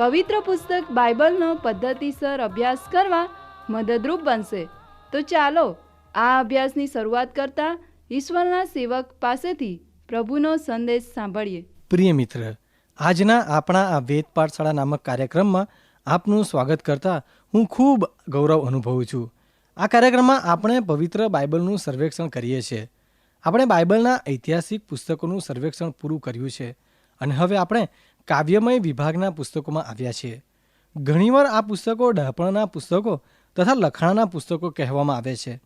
પવિત્ર પુસ્તક બાઇબલનો પદ્ધતિસર અભ્યાસ કરવા મદદરૂપ બનશે. તો ચાલો, આ અભ્યાસની શરૂઆત કરતા ઈશ્વરના સેવક પાસેથી પ્રભુનો સંદેશ સાંભળીએ. પ્રિય મિત્ર, આજના આપણા આ વેદ પાઠશાળા નામક કાર્યક્રમમાં આપનું સ્વાગત કરતા હું ખૂબ ગૌરવ અનુભવું છું. આ કાર્યક્રમમાં આપણે પવિત્ર બાઇબલનું સર્વેક્ષણ કરીએ છીએ. આપણે બાઇબલના ઐતિહાસિક પુસ્તકોનું સર્વેક્ષણ પૂરું કર્યું છે અને હવે આપણે કાવ્યમય વિભાગના પુસ્તકોમાં આવ્યા છે. ઘણીવાર આ પુસ્તકો ડહાપણના પુસ્તકો તથા લખાણના પુસ્તકો કહેવામાં આવે છે.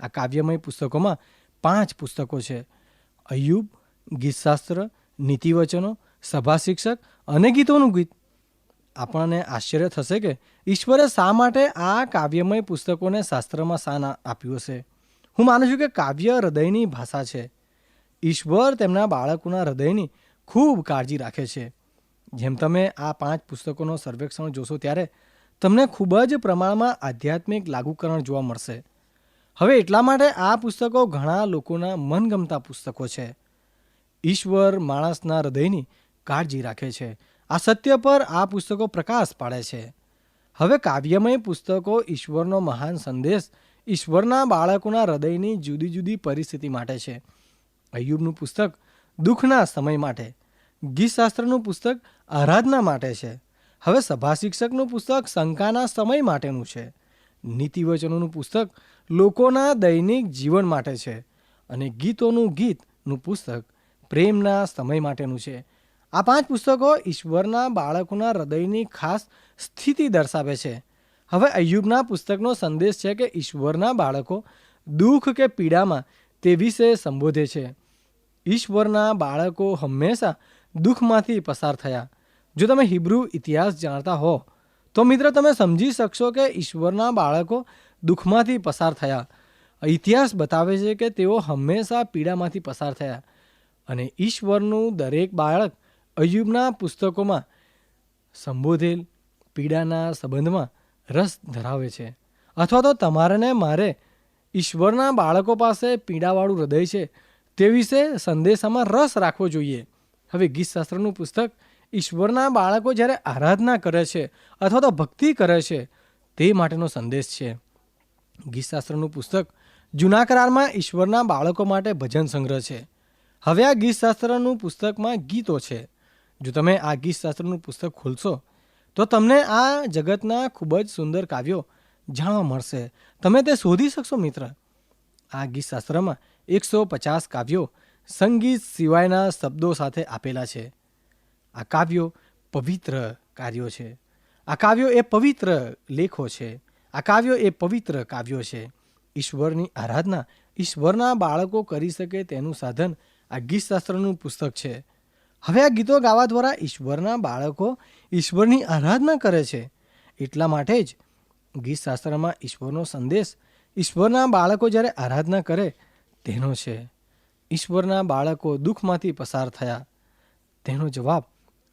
આ કાવ્યમય પુસ્તકોમાં પાંચ પુસ્તકો છે. અયુબ, ગીતશાસ્ત્ર, નીતિવચનો સભા શિક્ષક અને ગીતોનું ગીત. આપણને આશ્ચર્ય થશે કે ઈશ્વરે શા માટે આ કાવ્યમય પુસ્તકોને શાસ્ત્રમાં સ્થાન આપ્યું હશે? હું માનું છું કે કાવ્ય હૃદયની ભાષા છે. ઈશ્વર તેમના બાળકોના હૃદયની ખૂબ કાળજી રાખે છે. જેમ તમે આ પાંચ પુસ્તકોનો સર્વેક્ષણ જોશો ત્યારે તમને ખૂબ જ પ્રમાણમાં આધ્યાત્મિક લાગુકરણ જોવા મળશે. હવે એટલા માટે આ પુસ્તકો ઘણા લોકોના મનગમતા પુસ્તકો છે. ઈશ્વર માણસના હૃદયની કાળજી રાખે છે. આ સત્ય પર આ પુસ્તકો પ્રકાશ પાડે છે. હવે કાવ્યમય પુસ્તકો ઈશ્વરનો મહાન સંદેશ ઈશ્વરના બાળકોના હૃદયની જુદી જુદી પરિસ્થિતિ માટે છે. અયુબનું પુસ્તક દુઃખના સમય માટે. ગીતશાસ્ત્રનું પુસ્તક આરાધના માટે છે. હવે સભા શિક્ષકનું પુસ્તક શંકાના સમય માટેનું છે. નીતિવચનોનું પુસ્તક લોકોના દૈનિક જીવન માટે છે. અને ગીતોનું ગીતનું પુસ્તક પ્રેમના સમય માટેનું છે. આ પાંચ પુસ્તકો ઈશ્વરના બાળકોના હૃદયની ખાસ સ્થિતિ દર્શાવે છે. હવે અયુબના પુસ્તકનો સંદેશ છે કે ઈશ્વરના બાળકો દુઃખ કે પીડામાં તે વિશે સંબોધે છે. ઈશ્વરના બાળકો હંમેશા દુઃખમાંથી પસાર થયા. જો તમે હિબ્રુ ઇતિહાસ જાણતા હો, તો મિત્ર તમે સમજી શકશો કે ઈશ્વરના બાળકો દુઃખમાંથી પસાર થયા. ઇતિહાસ બતાવે છે કે તેઓ હંમેશા પીડામાંથી પસાર થયા અને ઈશ્વરનું દરેક બાળક અયુબના પુસ્તકોમાં સંબોધેલ પીડાના સંબંધમાં રસ ધરાવે છે. અથવા તો તમારે મારે ઈશ્વરના બાળકો પાસે પીડાવાળું હૃદય છે તે વિશે સંદેશામાં રસ રાખવો જોઈએ. હવે ગીતશાસ્ત્રનું પુસ્તક ઈશ્વરના બાળકો જ્યારે આરાધના કરે છે અથવા તો ભક્તિ કરે છે, તે માટેનો સંદેશ છે. ગીતશાસ્ત્રનું પુસ્તક જૂના કરારમાં ઈશ્વરના બાળકો માટે ભજન સંગ્રહ છે. હવે આ ગીતશાસ્ત્રનું પુસ્તકમાં ગીતો છે. જો તમે આ ગીતશાસ્ત્રનું પુસ્તક ખોલશો, તો તમને આ જગતના ખૂબ જ સુંદર કાવ્યો જાણવા મળશે. તમે તે શોધી શકશો, મિત્ર. આ ગીતશાસ્ત્રમાં એકસો પચાસ કાવ્યો સંગીત સિવાયના શબ્દો સાથે આપેલા છે. આ કાવ્યો પવિત્ર કાર્યો છે. આ કાવ્યો એ પવિત્ર લેખો છે. આ કાવ્યો એ પવિત્ર કાવ્યો છે. ઈશ્વરની આરાધના, ઈશ્વરના બાળકો કરી શકે તેનું સાધન આ ગીતશાસ્ત્રનું પુસ્તક છે. હવે આ ગીતો ગાવા દ્વારા ઈશ્વરના બાળકો ઈશ્વરની આરાધના કરે છે. એટલા માટે જ ગીતશાસ્ત્રમાં ઈશ્વરનો સંદેશ, ઈશ્વરના બાળકો જ્યારે આરાધના કરે તેનો છે. ઈશ્વરના બાળકો દુઃખમાંથી પસાર થયા. તેનો જવાબ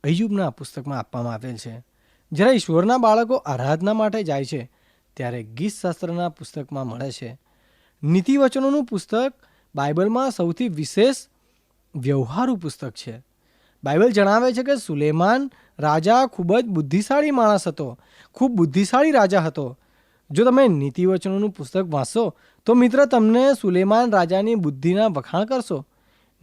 અયુબના પુસ્તકમાં આપવામાં આવેલ છે. જ્યારે ઈશ્વરના બાળકો આરાધના માટે જાય છે, ત્યારે ગીતશાસ્ત્રના પુસ્તકમાં મળે છે. નીતિવચનોનું પુસ્તક બાઇબલમાં સૌથી વિશેષ વ્યવહારુ પુસ્તક છે. બાઇબલ જણાવે છે કે સુલેમાન રાજા ખૂબ જ બુદ્ધિશાળી માણસ હતો, ખૂબ બુદ્ધિશાળી રાજા હતો. જો તમે નીતિવચનોનું પુસ્તક વાંચશો, તો મિત્ર તમને સુલેમાન રાજાની બુદ્ધિના વખાણ કરશો.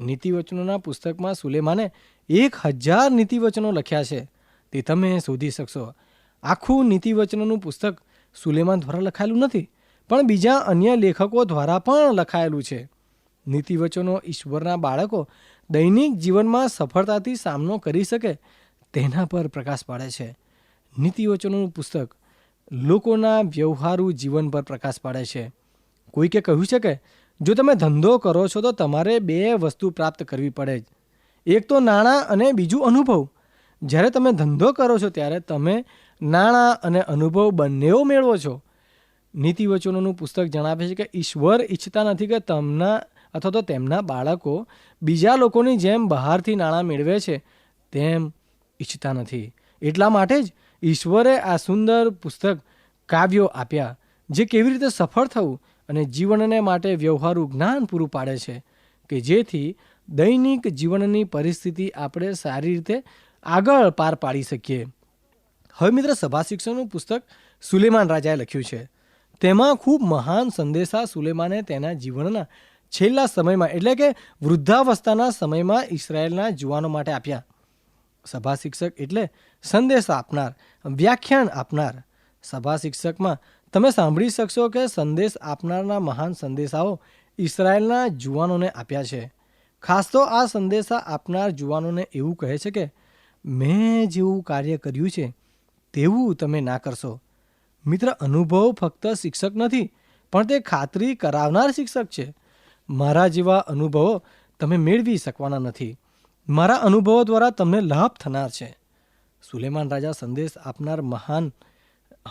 નીતિવચનોના પુસ્તકમાં સુલેમાને એક હજાર નીતિવચનો લખ્યા છે. તે તમે શોધી શકશો. આખું નીતિવચનોનું પુસ્તક સુલેમાન દ્વારા લખાયેલું નથી, પણ બીજા અન્ય લેખકો દ્વારા પણ લખાયેલું છે. નીતિવચનો ઈશ્વરના બાળકો દૈનિક જીવનમાં સફળતાથી સામનો કરી શકે તેના પર પ્રકાશ પાડે છે. નીતિવચનોનું પુસ્તક લોકોના વ્યવહારુ જીવન પર પ્રકાશ પાડે છે. કોઈકે કહ્યું છે કે, જો તમે ધંધો કરો છો તો તમારે બે વસ્તુ પ્રાપ્ત કરવી પડે જ. એક તો નાણાં અને બીજું અનુભવ. જ્યારે તમે ધંધો કરો છો ત્યારે તમે નાણાં અને અનુભવ બંનેઓ મેળવો છો. નીતિ વચનોનું પુસ્તક જણાવે છે કે ઈશ્વર ઈચ્છતા નથી કે તમના અથવા તો તેમના બાળકો બીજા લોકોની જેમ બહારથી નાણાં મેળવે છે, તેમ ઈચ્છતા નથી. એટલા માટે જ ઈશ્વરે આ સુંદર પુસ્તક કાવ્યો આપ્યા, જે કેવી રીતે સફળ થવું અને જીવનને માટે વ્યવહારુ જ્ઞાન પૂરું પાડે છે, કે જેથી દૈનિક જીવનની પરિસ્થિતિ આપણે સારી રીતે આગળ પાર પાડી શકીએ. હવે મિત્ર સભા શિક્ષણનું પુસ્તક સુલેમાન રાજાએ લખ્યું છે. તેમાં ખૂબ મહાન સંદેશા સુલેમાને તેના જીવનના છેલ્લા સમયમાં, એટલે કે વૃદ્ધાવસ્થાના સમયમાં ઇસરાયેલના જુવાનો માટે આપ્યા. સભા શિક્ષક એટલે સંદેશ આપનાર, વ્યાખ્યાન આપનાર. સભા શિક્ષકમાં તમે સાંભળી શકશો કે સંદેશ આપનારના મહાન સંદેશાઓ ઇસરાયેલના જુવાનોને આપ્યા છે. ખાસ તો આ સંદેશા આપનાર જુવાનોને એવું કહે છે કે, મેં જેવું કાર્ય કર્યું છે, તેવું તમે ના કરશો. મિત્ર, અનુભવ ફક્ત શિક્ષક નથી, પણ તે ખાતરી કરાવનાર શિક્ષક છે. મારા જેવા અનુભવો તમે મેળવી શકવાના નથી. મારા અનુભવો દ્વારા તમને લાભ થનાર છે. સુલેમાન રાજા સંદેશ આપનાર મહાન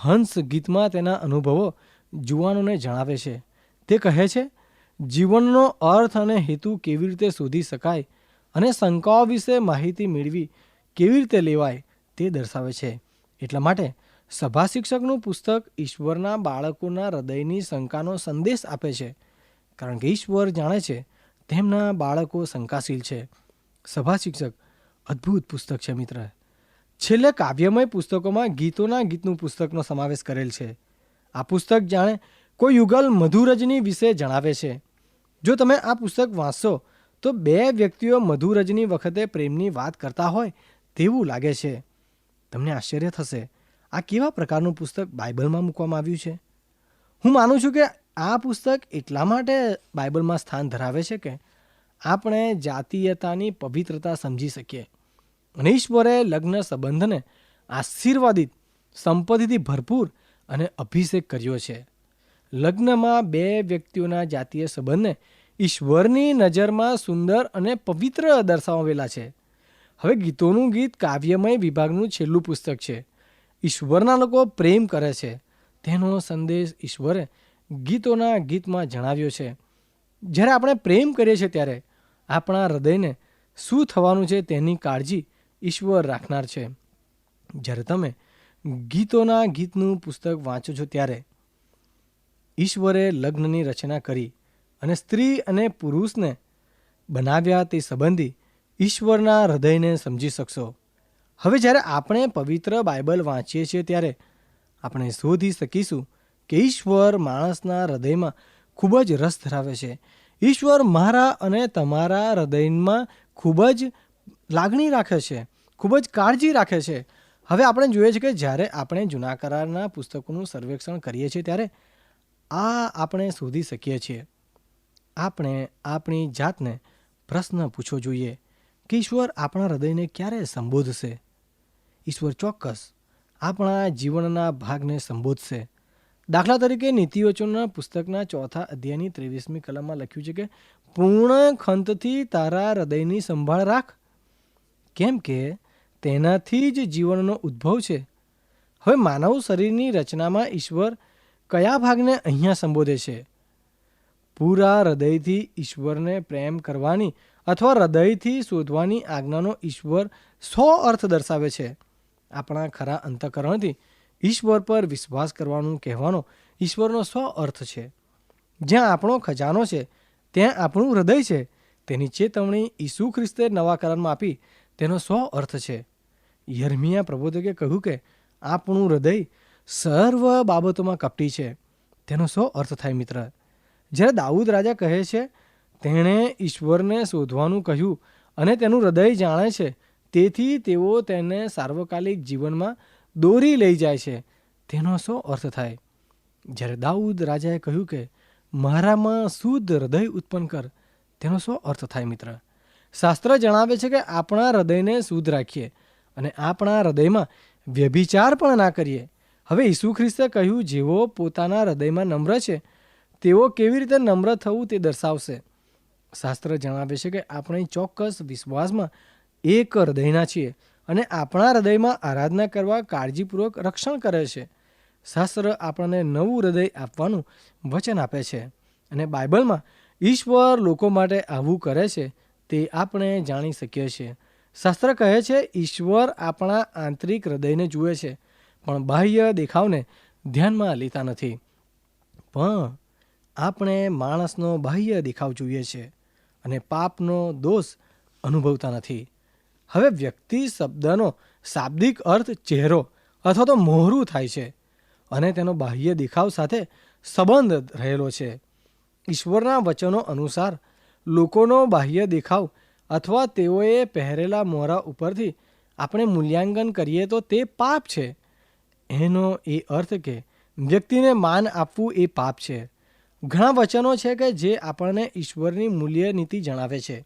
હંસ ગીતમાં તેના અનુભવો જુવાનોને જણાવે છે. તે કહે છે જીવનનો અર્થ અને હેતુ કેવી રીતે શોધી શકાય અને શંકાઓ વિશે માહિતી મેળવી કેવી રીતે લેવાય તે દર્શાવે છે. એટલા માટે સભા શિક્ષકનું પુસ્તક ઈશ્વરના બાળકોના હૃદયની શંકાનો સંદેશ આપે છે. કારણ કે ઈશ્વર જાણે છે તેમના બાળકો શંકાશીલ છે. સભા શિક્ષક અદ્ભુત પુસ્તક છે, મિત્ર. છેલ્લે કાવ્યમય પુસ્તકોમાં ગીતોના ગીતનું પુસ્તકનો સમાવેશ કરેલ છે. આ પુસ્તક જાણે કોઈ યુગલ મધુરજની વિશે જણાવે છે. જો તમે આ પુસ્તક વાંચશો, તો બે વ્યક્તિઓ મધુરજની વખતે પ્રેમની વાત કરતા હોય તેવું લાગે છે. તમને આશ્ચર્ય થશે, આ કેવા પ્રકારનું પુસ્તક બાઇબલમાં મૂકવામાં આવ્યું છે? હું માનું છું કે આ પુસ્તક એટલા માટે બાઇબલમાં સ્થાન ધરાવે છે કે આપણે જાતીયતાની પવિત્રતા સમજી શકીએ. અને ઈશ્વરે લગ્ન સંબંધને આશીર્વાદિત સંપત્તિથી ભરપૂર અને અભિષેક કર્યો છે. લગ્નમાં બે વ્યક્તિઓના જાતીય સંબંધને ઈશ્વરની નજરમાં સુંદર અને પવિત્ર દર્શાવેલા છે. હવે ગીતોનું ગીત કાવ્યમય વિભાગનું છેલ્લું પુસ્તક છે. ઈશ્વરના લોકો પ્રેમ કરે છે. તેનો સંદેશ ઈશ્વરે ગીતોના ગીતમાં જણાવ્યો છે. જ્યારે આપણે પ્રેમ કરીએ છીએ ત્યારે આપણા હૃદયને શું થવાનું છે તેની કાળજી ઈશ્વર રાખનાર છે. જ્યારે તમે ગીતોના ગીતનું પુસ્તક વાંચો છો ત્યારે ઈશ્વરે લગ્નની રચના કરી અને સ્ત્રી અને પુરુષને બનાવ્યા તે સંબંધી ઈશ્વરના હૃદયને સમજી શકશો. હવે જ્યારે આપણે પવિત્ર બાઇબલ વાંચીએ છીએ ત્યારે આપણે શોધી શકીશું કે ઈશ્વર માણસના હૃદયમાં ખૂબ જ રસ ધરાવે છે. ઈશ્વર મારા અને તમારા હૃદયમાં ખૂબ જ લાગણી રાખે છે, ખૂબ જ કાળજી રાખે છે. હવે આપણે જોઈએ છીએ કે જ્યારે આપણે જૂના કરારના પુસ્તકોનું સર્વેક્ષણ કરીએ છીએ ત્યારે આ આપણે શોધી શકીએ છીએ. આપણે આપણી જાતને પ્રશ્ન પૂછવો જોઈએ કે ઈશ્વર આપણા હૃદયને ક્યારે સંબોધશે? ઈશ્વર ચોક્કસ આપણા જીવનના ભાગને સંબોધશે. દાખલા તરીકે નીતિવચનના પુસ્તકના ચોથા અધ્યાયની ત્રેવીસમી કલમમાં લખ્યું છે કે, પૂર્ણ ખંતથી તારા હૃદયની સંભાળ રાખ. કેમ કે તેનાથી જ જીવનનો ઉદ્ભવ છે. હવે માનવ શરીરની રચનામાં ઈશ્વર કયા ભાગને અહીંયા સંબોધે છે? પૂરા હૃદયથી ઈશ્વરને પ્રેમ કરવાની અથવા હૃદયથી શોધવાની આજ્ઞાનો ઈશ્વર સો અર્થ દર્શાવે છે. આપણા ખરા અંતકરણથી ઈશ્વર પર વિશ્વાસ કરવાનું કહેવાનો ઈશ્વરનો સો અર્થ છે. જ્યાં આપણો ખજાનો છે, ત્યાં આપણું હૃદય છે. તેની ચેતવણી ઈસુ ખ્રિસ્તે નવા કરારમાં આપી. તેનો સો અર્થ છે. યર્મિયા પ્રબોધકે કહ્યું કે આપણું હૃદય સર્વ બાબતોમાં કપટી છે. તેનો શો અર્થ થાય મિત્ર? જ્યારે દાઉદ રાજા કહે છે, તેણે ઈશ્વરને શોધવાનું કહ્યું અને તેનું હૃદય જાણે છે, તેથી તેઓ તેને સાર્વકાલિક જીવનમાં દોરી લઈ જાય છે. તેનો શો અર્થ થાય? જ્યારે દાઉદ રાજાએ કહ્યું કે, મારામાં શુદ્ધ હૃદય ઉત્પન્ન કર. તેનો શો અર્થ થાય મિત્ર? શાસ્ત્ર જણાવે છે કે આપણા હૃદયને શુદ્ધ રાખીએ અને આપણા હૃદયમાં વ્યભિચાર પણ ના કરીએ. હવે ઈસુ ખ્રિસ્તે કહ્યું, જેવો પોતાના હૃદયમાં નમ્ર છે તેઓ કેવી રીતે નમ્ર થવું તે દર્શાવશે? શાસ્ત્ર જણાવે છે કે આપણે ચોક્કસ વિશ્વાસમાં એક હૃદયના છીએ અને આપણા હૃદયમાં આરાધના કરવા કાળજીપૂર્વક રક્ષણ કરે છે. શાસ્ત્ર આપણને નવું હૃદય આપવાનું વચન આપે છે અને બાઇબલમાં ઈશ્વર લોકો માટે આવું કરે છે તે આપણે જાણી શકીએ છીએ. શાસ્ત્ર કહે છે, ઈશ્વર આપણા આંતરિક હૃદયને જુએ છે પણ બાહ્ય દેખાવને ધ્યાનમાં લેતા નથી. પણ આપણે માણસનો બાહ્ય દેખાવ જોઈએ છે અને પાપનો દોષ અનુભવતા નથી. હવે વ્યક્તિ શબ્દનો શાબ્દિક અર્થ ચહેરો અથવા તો મોહરું થાય છે અને તેનો બાહ્ય દેખાવ સાથે સંબંધ રહેલો છે. ઈશ્વરના વચનો અનુસાર લોકોનો બાહ્ય દેખાવ અથવા તેઓએ પહેરેલા મોહરા ઉપરથી આપણે મૂલ્યાંકન કરીએ તો તે પાપ છે. એનો એ અર્થ કે વ્યક્તિને માન આપવું એ પાપ છે. ઘણા વચનો છે કે જે આપણને ઈશ્વરની મૂલ્ય નીતિ જણાવે છે.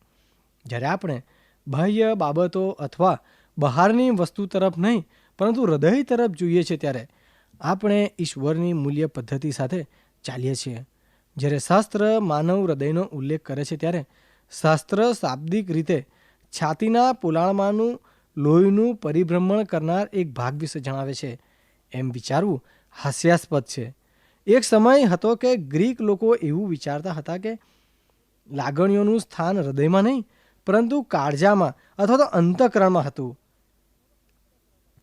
જ્યારે આપણે બાહ્ય બાબતો અથવા બહારની વસ્તુ તરફ નહીં, પરંતુ હૃદય તરફ જોઈએ છીએ ત્યારે આપણે ઈશ્વરની મૂલ્ય પદ્ધતિ સાથે ચાલીએ છીએ. જ્યારે શાસ્ત્ર માનવ હૃદયનો ઉલ્લેખ કરે છે ત્યારે શાસ્ત્ર શાબ્દિક રીતે છાતીના પોલાણમાંનું લોહીનું પરિભ્રમણ કરનાર એક ભાગ વિશે જણાવે છે. એમ વિચારવું હાસ્યાસ્પદ છે. એક સમય હતો કે ગ્રીક લોકો એવું વિચારતા હતા કે લાગણીઓનું સ્થાન હૃદયમાં નહીં, પરંતુ કાળજામાં અથવા તો અંતઃકરણમાં હતું.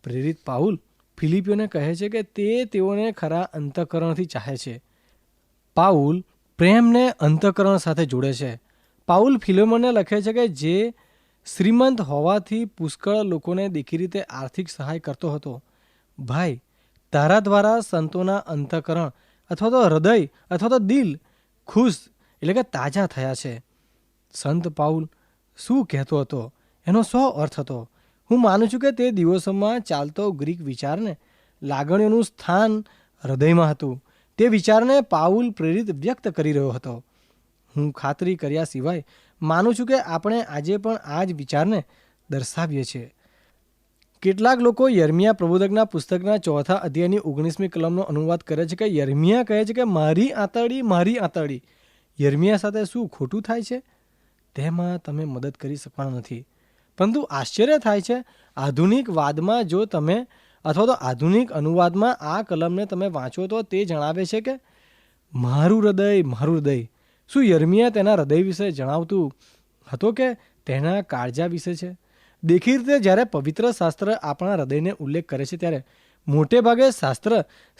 પ્રેરિત પાઉલ ફિલિપીઓને કહે છે કે તે તેઓને ખરા અંતઃકરણથી ચાહે છે. પાઉલ પ્રેમને અંતઃકરણ સાથે જોડે છે. પાઉલ ફિલોમોને લખે છે કે જે શ્રીમંત હોવાથી પુષ્કળ લોકોને દેખી રીતે આર્થિક સહાય કરતો હતો. ભાઈ તારા દ્વારા સંતોના અંતઃકરણ અથવા તો હૃદય અથવા તો દિલ ખુશ એટલે કે તાજા થયા છે. સંત પાઉલ શું કહેતો હતો? એનો સો અર્થ હતો? હું માનું છું કે તે દિવસોમાં ચાલતો ગ્રીક વિચારને લાગણીઓનું સ્થાન હૃદયમાં હતું. તે વિચારને પાઉલ પ્રેરિત વ્યક્ત કરી રહ્યો હતો. હું ખાતરી કર્યા સિવાય માનું છું કે આપણે આજે પણ આ જ વિચારને દર્શાવીએ છીએ. કેટલાક લોકો યર્મિયા પ્રબોધકના પુસ્તકના ચોથા અધ્યાયની ઓગણીસમી કલમનો અનુવાદ કરે છે કે યર્મિયા કહે છે કે મારી આંતરડી મારી આંતરડી. યર્મિયા સાથે શું ખોટું થાય છે? તેમાં તમે મદદ કરી શકવાના નથી. પરંતુ આશ્ચર્ય થાય છે, આધુનિક વાદમાં જો તમે અથવા તો આધુનિક અનુવાદમાં આ કલમને તમે વાંચો તો તે જણાવે છે કે મારું હૃદય મારું હૃદય. શું યર્મિયા તેના હૃદય વિશે જણાવતું હતો કે તેના કાળજા વિશે છે? દેખી રીતે જ્યારે પવિત્ર શાસ્ત્ર આપણા હૃદયને ઉલ્લેખ કરે છે, ત્યારે મોટે ભાગે શાસ્ત્ર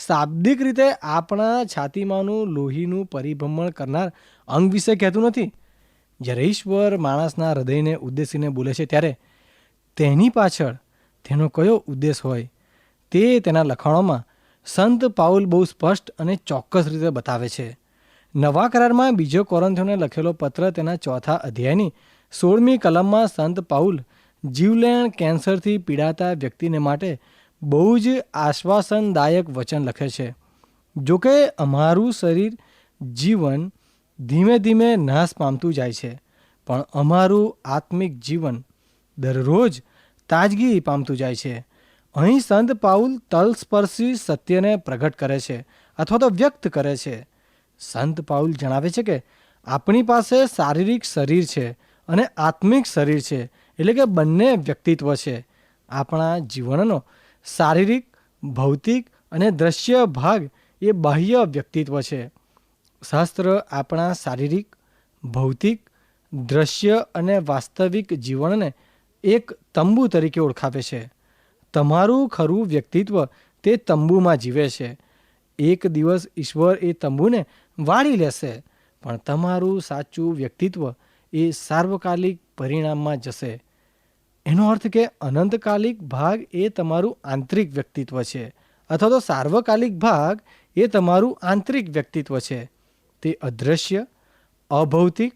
શાબ્દિક રીતે આપણા છાતીમાંનું લોહીનું પરિભ્રમણ કરનાર અંગ વિશે કહેતું નથી. જ્યારે ઈશ્વર માણસના હૃદયને ઉદ્દેશીને બોલે છે, ત્યારે તેની પાછળ તેનો કયો ઉદ્દેશ હોય તે તેના લખાણોમાં સંત પાઉલ બહુ સ્પષ્ટ અને ચોક્કસ રીતે બતાવે છે. નવા કરારમાં બીજો કોરંથોને લખેલો પત્ર તેના ચોથા અધ્યાયની સોળમી કલમમાં સંત પાઉલ જીવલેણ કેન્સરથી પીડાતા વ્યક્તિને માટે બહુ જ આશ્વાસનદાયક વચન લખે છે. જોકે અમારું શરીર જીવન ધીમે ધીમે નાશ પામતું જાય છે, પણ અમારું આત્મિક જીવન દરરોજ તાજગી પામતું જાય છે. અહીં સંત પાઉલ તલસ્પર્શી સત્યને પ્રગટ કરે છે અથવા તો વ્યક્ત કરે છે. સંત પાઉલ જણાવે છે કે આપણી પાસે શારીરિક શરીર છે અને આત્મિક શરીર છે એટલે કે બંને વ્યક્તિત્વ છે. આપણા જીવનનો શારીરિક, ભૌતિક અને દ્રશ્ય ભાગ એ બાહ્ય વ્યક્તિત્વ છે. શાસ્ત્ર આપણા શારીરિક, ભૌતિક, દ્રશ્ય અને વાસ્તવિક જીવનને એક તંબુ તરીકે ઓળખાવે છે. તમારું ખરું વ્યક્તિત્વ તે તંબુમાં જીવે છે. એક દિવસ ઈશ્વર એ તંબુને વાળી લેશે, પણ તમારું સાચું વ્યક્તિત્વ એ સાર્વકાલિક પરિણામમાં જશે. એનો અર્થ કે અનંતકાલિક ભાગ એ તમારું આંતરિક વ્યક્તિત્વ છે, અથવા તો સાર્વકાલિક ભાગ એ તમારું આંતરિક વ્યક્તિત્વ છે. તે અદૃશ્ય અભૌતિક,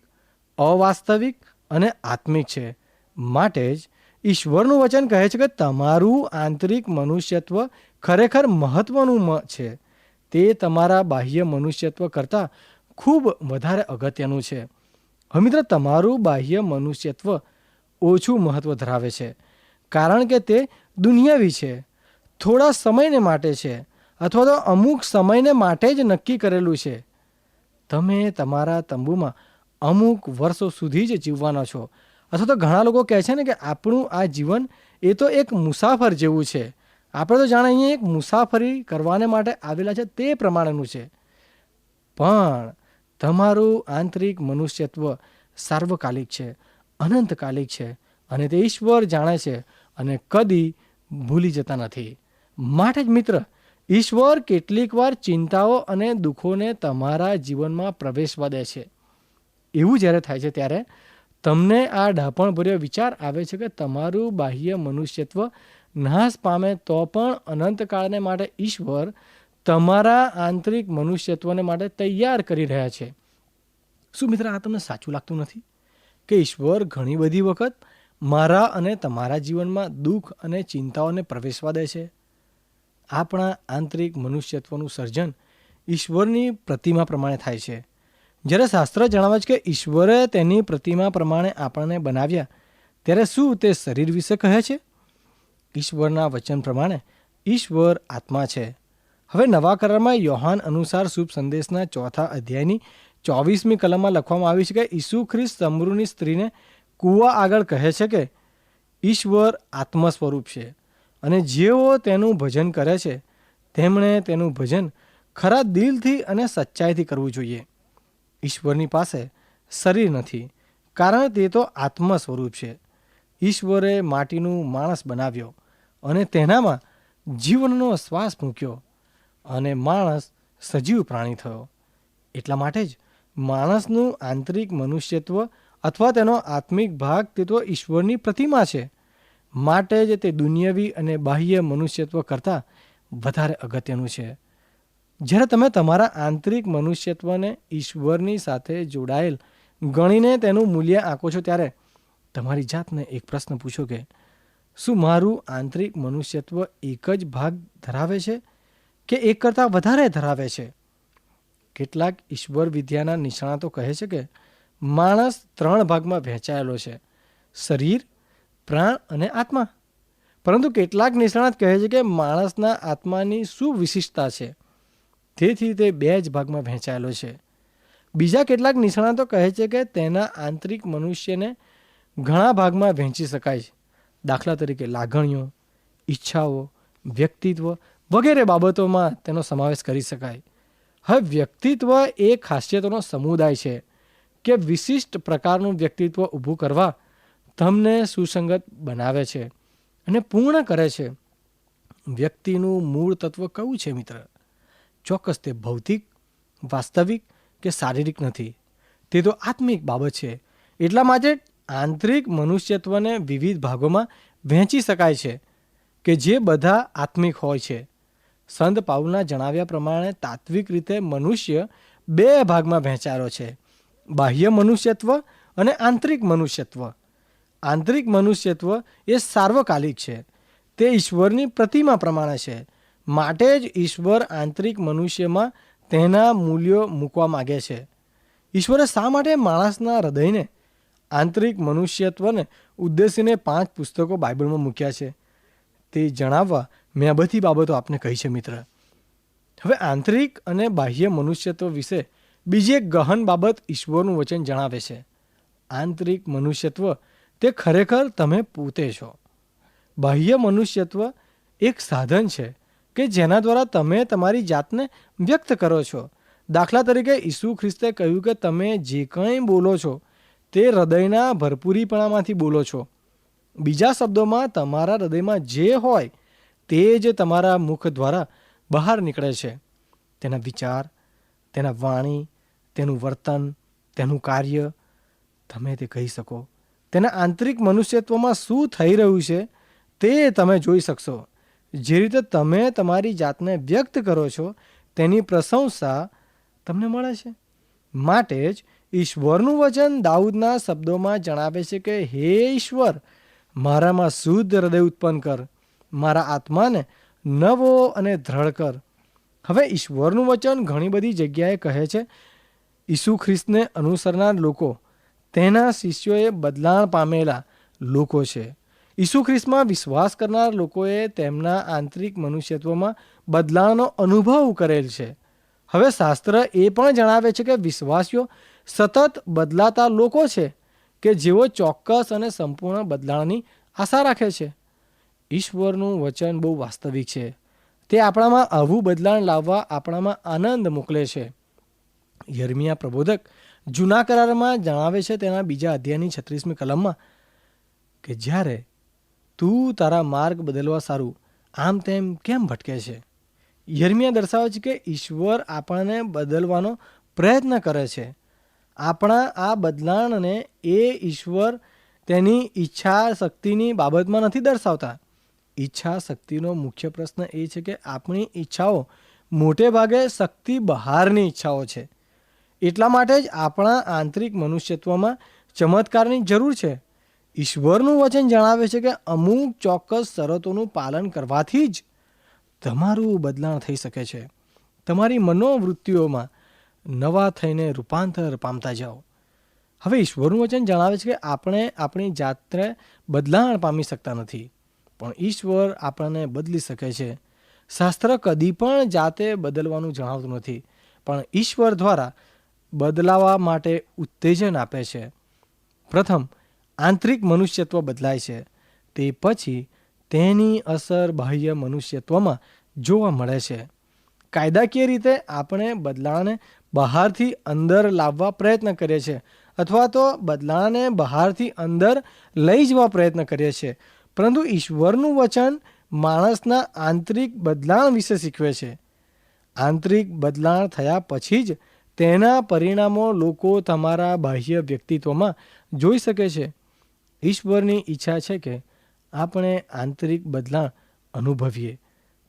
અવાસ્તવિક અને આત્મિક છે. માટે જ ઈશ્વરનું વચન કહે છે કે તમારું આંતરિક મનુષ્યત્વ ખરેખર મહત્વનું મ- છે. તે તમારા બાહ્ય મનુષ્યત્વ કરતાં ખૂબ વધારે અગત્યનું છે. હવે તમારું બાહ્ય મનુષ્યત્વ ઓછું મહત્વ ધરાવે છે, કારણ કે તે દુનિયાવી છે, થોડા સમયને માટે છે, અથવા તો અમુક સમયને માટે જ નક્કી કરેલું છે. તમે તમારા તંબુમાં અમુક વર્ષો સુધી જ જીવવાના છો, અથવા તો ઘણા લોકો કહે છે ને કે આપણું આ જીવન એ તો એક મુસાફર જેવું છે. આપણે તો જાણે અહીંયા એક મુસાફરી કરવાને માટે આવેલા છે તે પ્રમાણેનું છે. પણ તમારું આંતરિક મનુષ્યત્વ સાર્વકાલિક છે, અનંતકાલિક છે અને તે ઈશ્વર જાણે છે અને કદી ભૂલી જતા નથી. માટે જ મિત્ર, ઈશ્વર કેટલીક વાર ચિંતાઓ અને દુઃખોને તમારા જીવનમાં પ્રવેશવા દે છે. એવું જ્યારે થાય છે ત્યારે તમને આ ડાપણભર્યો વિચાર આવે છે કે તમારું બાહ્ય મનુષ્યત્વ નાશ પામે તો પણ અનંતકાળને માટે ઈશ્વર તમારા આંતરિક મનુષ્યત્વને માટે તૈયાર કરી રહ્યા છે. શું મિત્ર આ તમને સાચું લાગતું નથી? કે ઈશ્વર ઘણી બધી વખત મારા અને તમારા જીવનમાં દુઃખ અને ચિંતાઓને પ્રવેશવા દે છે. આપણા આંતરિક મનુષ્યત્વનું સર્જન ઈશ્વરની પ્રતિમા પ્રમાણે થાય છે. જ્યારે શાસ્ત્ર જણાવે છે કે ઈશ્વરે તેની પ્રતિમા પ્રમાણે આપણને બનાવ્યા, ત્યારે શું તે શરીર વિશે કહે છે? ઈશ્વરના વચન પ્રમાણે ઈશ્વર આત્મા છે. હવે નવા કરારમાં યોહાન અનુસાર શુભ સંદેશના ચોથા અધ્યાયની ચોવીસમી કલમમાં લખવામાં આવી છે કે ઈસુ ખ્રિસ્ત તમરૂની સ્ત્રીને કૂવા આગળ કહે છે કે, ઈશ્વર આત્મ સ્વરૂપ છે અને જેઓ તેનું ભજન કરે છે, તેમણે તેનું ભજન ખરા દિલથી અને સચ્ચાઈથી કરવું જોઈએ. ઈશ્વરની પાસે શરીર નથી, કારણ તે તો આત્મ સ્વરૂપ છે. ઈશ્વરે માટીનું માણસ બનાવ્યો અને તેનામાં જીવનનો શ્વાસ મૂક્યો. અને માણસ સજીવ પ્રાણી થયો. એટલા માટે જ માણસનું આંતરિક મનુષ્યત્વ અથવા તેનો આત્મિક ભાગ તે તો ઈશ્વરની પ્રતિમા છે. માટે જ તે દુનિયાવી અને બાહ્ય મનુષ્યત્વ કરતાં વધારે અગત્યનું છે. જ્યારે તમે તમારા આંતરિક મનુષ્યત્વને ઈશ્વરની સાથે જોડાયેલ ગણીને તેનું મૂલ્ય આંકો છો ત્યારે તમારી જાતને એક પ્રશ્ન પૂછો કે, શું મારું આંતરિક મનુષ્યત્વ એક જ ભાગ ધરાવે છે? કે એક કરતાં વધારે ધરાવે છે. કેટલાક ઈશ્વર વિદ્યાના નિષ્ણાતો કહે છે કે, માણસ ત્રણ ભાગમાં વહેંચાયેલો છે, શરીર, પ્રાણ અને આત્મા. પરંતુ કેટલાક નિષ્ણાત કહે છે કે, માણસના આત્માની શું વિશિષ્ટતા છે, તેથી તે બે જ ભાગમાં વહેંચાયેલો છે. બીજા કેટલાક નિષ્ણાતો કહે છે કે, તેના આંતરિક મનુષ્યને ઘણા ભાગમાં વહેંચી શકાય છે. દાખલા તરીકે લાગણીઓ, ઈચ્છાઓ, વ્યક્તિત્વ વગેરે બાબતોમાં તેનો સમાવેશ કરી શકાય. હવે વ્યક્તિત્વ એ ખાસિયતોનો સમુદાય છે કે વિશિષ્ટ પ્રકારનું વ્યક્તિત્વ ઊભું કરવા તમને સુસંગત બનાવે છે અને પૂર્ણ કરે છે. વ્યક્તિનું મૂળ તત્વ કયું છે મિત્ર? ચોક્કસ તે ભૌતિક, વાસ્તવિક કે શારીરિક નથી. તે તો આત્મિક બાબત છે. એટલા માટે આંતરિક મનુષ્યત્વને વિવિધ ભાગોમાં વહેંચી શકાય છે કે જે બધા આત્મિક હોય છે. સંત પાઉલના જણાવ્યા પ્રમાણે તાત્વિક રીતે મનુષ્ય બે ભાગમાં વહેંચાયેલો છે. બાહ્ય મનુષ્યત્વ અને આંતરિક મનુષ્યત્વ. આંતરિક મનુષ્યત્વ એ સાર્વકાલિક છે. તે ઈશ્વરની પ્રતિમા પ્રમાણે છે. માટે જ ઈશ્વર આંતરિક મનુષ્યમાં તેના મૂલ્યો મૂકવા માગે છે. ઈશ્વરે શા માટે માણસના હૃદયને આંતરિક મનુષ્યત્વને ઉદ્દેશીને પાંચ પુસ્તકો બાઇબલમાં મૂક્યા છે? તે જણાવવા મેં આ બધી બાબતો આપને કહી છે, મિત્ર. હવે આંતરિક અને બાહ્ય મનુષ્યત્વ વિશે બીજી એક ગહન બાબત ઈશ્વરનું વચન જણાવે છે. આંતરિક મનુષ્યત્વ તે ખરેખર તમે પોતે છો. બાહ્ય મનુષ્યત્વ એક સાધન છે કે જેના દ્વારા તમે તમારી જાતને વ્યક્ત કરો છો. દાખલા તરીકે ઈસુ ખ્રિસ્તે કહ્યું કે તમે જે કંઈ બોલો છો તે હૃદયના ભરપૂરીપણામાંથી બોલો છો. બીજા શબ્દોમાં તમારા હૃદયમાં જે હોય તે જ તમારા મુખ દ્વારા બહાર નીકળે છે. તેના વિચાર, તેના વાણી, તેનું વર્તન, તેનું કાર્ય, તમે તે કહી શકો. તેના આંતરિક મનુષ્યત્વમાં શું થઈ રહ્યું છે તે તમે જોઈ શકશો. જે રીતે તમે તમારી જાતને વ્યક્ત કરો છો, તેની પ્રશંસા તમને મળે છે. માટે જ ઈશ્વરનું વચન દાઉદના શબ્દોમાં જણાવે છે કે, હે ઈશ્વર, મારામાં શુદ્ધ હૃદય ઉત્પન્ન કર. મારા આત્માને નવો અને દ્રઢ કર. હવે ઈશ્વરનું વચન ઘણી બધી જગ્યાએ કહે છે. ઈસુ ખ્રિસ્તને અનુસરનાર લોકો, તેના શિષ્યોએ બદલાણ પામેલા લોકો છે. ઈસુ ખ્રિસ્તમાં વિશ્વાસ કરનાર લોકોએ તેમના આંતરિક મનુષ્યત્વમાં બદલાણનો અનુભવ કરેલ છે. હવે શાસ્ત્ર એ પણ જણાવે છે કે વિશ્વાસીઓ સતત બદલાતા લોકો છે કે જેઓ ચોક્કસ અને સંપૂર્ણ બદલાણની આશા રાખે છે. ઈશ્વરનું વચન બહુ વાસ્તવિક છે. તે આપણામાં આવું બદલાણ લાવવા આપણામાં આનંદ મોકલે છે. યર્મિયા પ્રબોધક જૂના કરારમાં જણાવે છે તેના બીજા અધ્યાયની છત્રીસમી કલમમાં કે જ્યારે તું તારા માર્ગ બદલવા સારું, આમ તેમ કેમ ભટકે છે? યર્મિયા દર્શાવે છે કે ઈશ્વર આપણને બદલવાનો પ્રયત્ન કરે છે. આપણા આ બદલાણને એ ઈશ્વર તેની ઈચ્છા શક્તિની બાબતમાં નથી દર્શાવતા. ઈચ્છા શક્તિનો મુખ્ય પ્રશ્ન એ છે કે આપણી ઈચ્છાઓ મોટે ભાગે શક્તિ બહારની ઈચ્છાઓ છે. એટલા માટે જ આપણા આંતરિક મનુષ્યત્વમાં ચમત્કારની જરૂર છે. ઈશ્વરનું વચન જણાવે છે કે અમુક ચોક્કસ શરતોનું પાલન કરવાથી જ તમારું બદલાણ થઈ શકે છે. તમારી મનોવૃત્તિઓમાં નવા થઈને રૂપાંતર પામતા જાઓ. હવે ઈશ્વરનું વચન જણાવે છે કે આપણે આપણી જાતને બદલાણ પામી શકતા નથી. પણ ઈશ્વર આપણને બદલી શકે છે. શાસ્ત્ર કદી પણ જાતે બદલવાનું જણાવતું નથી, પણ ઈશ્વર દ્વારા બદલાવા માટે ઉત્તેજન આપે છે. પ્રથમ, આંતરિક મનુષ્યત્વ બદલાય છે. તે પછી તેની અસર બાહ્ય મનુષ્યત્વમાં જોવા મળે છે. કાયદાકીય રીતે આપણે બદલાણને બહારથી અંદર લાવવા પ્રયત્ન કરીએ છીએ અથવા તો બદલાણને બહારથી અંદર લઈ જવા પ્રયત્ન કરીએ છીએ. પરંતુ ઈશ્વરનું વચન માણસના આંતરિક બદલાણ વિશે શીખવે છે. આંતરિક બદલાણ થયા પછી જ તેના પરિણામો લોકો તમારા બાહ્ય વ્યક્તિત્વમાં જોઈ શકે છે. ઈશ્વરની ઈચ્છા છે કે આપણે આંતરિક બદલાણ અનુભવીએ,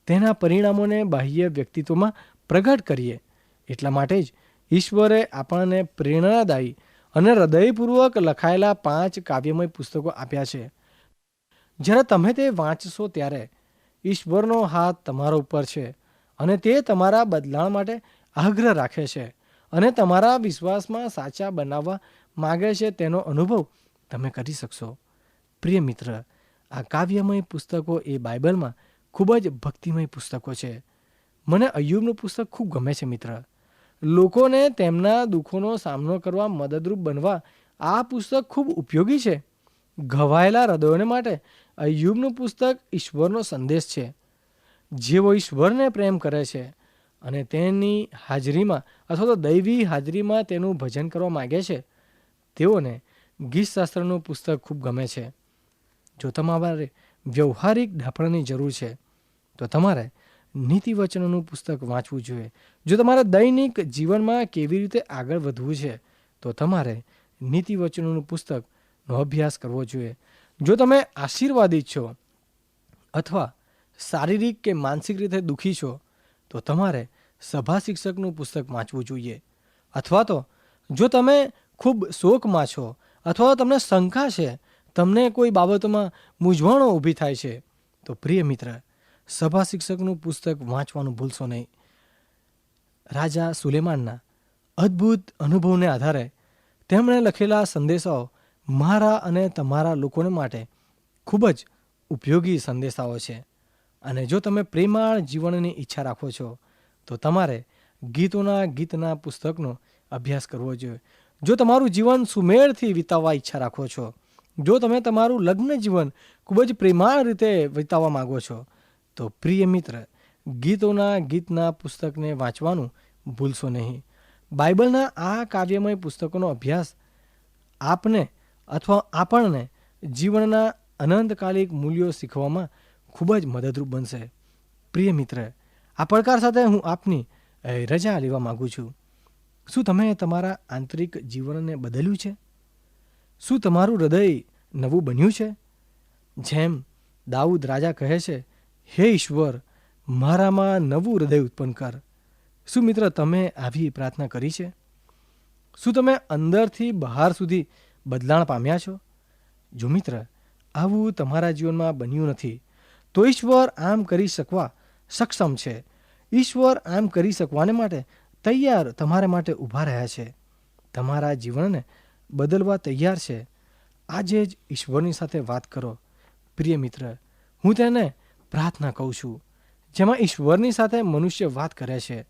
તેના પરિણામોને બાહ્ય વ્યક્તિત્વમાં પ્રગટ કરીએ. એટલા માટે જ ઈશ્વરે આપણને પ્રેરણાદાયી અને હૃદયપૂર્વક લખાયેલા પાંચ કાવ્યમય પુસ્તકો આપ્યા છે. જ્યારે તમે તે વાંચશો ત્યારે ઈશ્વરનો હાથ તમારા ઉપર છે અને તે તમારા બદલાણ માટે આગ્રહ રાખે છે અને તમારા વિશ્વાસમાં સાચા બનાવવા માગે છે તેનો અનુભવ તમે કરી શકશો. પ્રિય મિત્ર, આ કાવ્યમય પુસ્તકો એ બાઇબલમાં ખૂબ જ ભક્તિમય પુસ્તકો છે. મને અયુબનું પુસ્તક ખૂબ ગમે છે મિત્ર. લોકોને તેમના દુઃખોનો સામનો કરવા મદદરૂપ બનવા આ પુસ્તક ખૂબ ઉપયોગી છે. ઘવાયેલા હૃદયોને માટે અયુબનું પુસ્તક ઈશ્વરનો સંદેશ છે. જેઓ ઈશ્વરને પ્રેમ કરે છે અને તેની હાજરીમાં અથવા તો દૈવી હાજરીમાં તેનું ભજન કરવા માગે છે, તેઓને ગીતશાસ્ત્રનું પુસ્તક ખૂબ ગમે છે. જો તમારે વ્યવહારિક ઢાપણની જરૂર છે, તો તમારે નીતિ વચનોનું પુસ્તક વાંચવું જોઈએ. જો તમારે દૈનિક જીવનમાં કેવી રીતે આગળ વધવું છે, તો તમારે નીતિ વચનોનું પુસ્તકનો અભ્યાસ કરવો જોઈએ. જો તમે આશીર્વાદિત છો અથવા શારીરિક કે માનસિક રીતે દુઃખી છો, તો તમારે સભા શિક્ષકનું પુસ્તક વાંચવું જોઈએ. અથવા તો, જો તમે ખૂબ શોકમાં છો અથવા તમને શંકા છે, તમને કોઈ બાબતોમાં મૂંઝવણો ઊભી થાય છે, તો પ્રિય મિત્ર સભા શિક્ષકનું પુસ્તક વાંચવાનું ભૂલશો નહીં. રાજા સુલેમાનના અદ્ભુત અનુભવને આધારે તેમણે લખેલા સંદેશાઓ મારા અને તમારા લોકોને માટે ખૂબ જ ઉપયોગી સંદેશાઓ છે. અને જો તમે પ્રેમાળ જીવનની ઈચ્છા રાખો છો, તો તમારે ગીતોના ગીતના પુસ્તકનો અભ્યાસ કરવો જોઈએ. જો તમારું જીવન સુમેળથી વિતાવવા ઈચ્છા રાખો છો, જો તમે તમારું લગ્ન જીવન ખૂબ જ પ્રેમાળ રીતે વિતાવવા માગો છો, તો પ્રિય મિત્ર, ગીતોના ગીતના પુસ્તકને વાંચવાનું ભૂલશો નહીં. બાઇબલના આ કાવ્યમય પુસ્તકોનો અભ્યાસ આપને અથવા આપણને જીવનના અનંતકાલિક મૂલ્યો શીખવામાં ખૂબ જ મદદરૂપ બનશે. પ્રિય મિત્ર આ પડકાર સાથે હું આપની રજા લેવા માગું છું. શું તમે તમારા આંતરિક જીવનને બદલ્યું છે? શું તમારું હૃદય નવું બન્યું છે? જેમ દાઉદ રાજા કહે છે, હે ઈશ્વર, મારામાં નવું હૃદય ઉત્પન્ન કર. શું મિત્ર, તમે આવી પ્રાર્થના કરી છે? શું તમે અંદરથી બહાર સુધી બદલાણ પામ્યા છો? જો મિત્ર, આવું તમારા જીવનમાં બન્યું નથી, તો ઈશ્વર આમ કરી શકવા સક્ષમ છે. ઈશ્વર આમ કરી શકવાને માટે તૈયાર તમારા માટે ઊભા રહ્યા છે. તમારા જીવનને બદલવા તૈયાર છે. આજે જ ઈશ્વરની સાથે વાત કરો. પ્રિય મિત્ર, હું તેને પ્રાર્થના કહું છું, જેમાં ઈશ્વરની સાથે મનુષ્ય વાત કરે છે.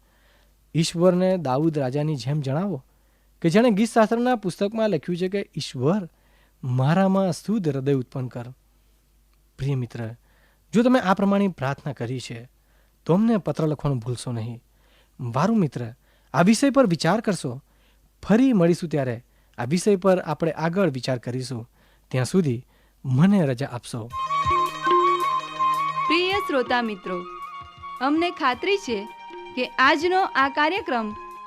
ઈશ્વરને દાઉદ રાજાની જેમ જણાવો. કે જેણે ગીતશાસ્ત્રના પુસ્તકમાં લખ્યું છે કે, ઈશ્વર, મારામાં શુદ્ધ હૃદય ઉત્પન્ન કર. પ્રિય મિત્ર, જો તમે આ પ્રમાણે પ્રાર્થના કરી છે તો અમને પત્ર લખવાનું ભૂલશો નહીં. વારું મિત્ર, આ વિષય પર વિચાર કરશો. ફરી મળીશું ત્યારે આ વિષય પર આપણે આગળ વિચાર કરીશું. ત્યાં સુધી મને રજા આપશો. પ્રિય શ્રોતા મિત્રો, અમને ખાતરી છે કે આજનો આ કાર્યક્રમ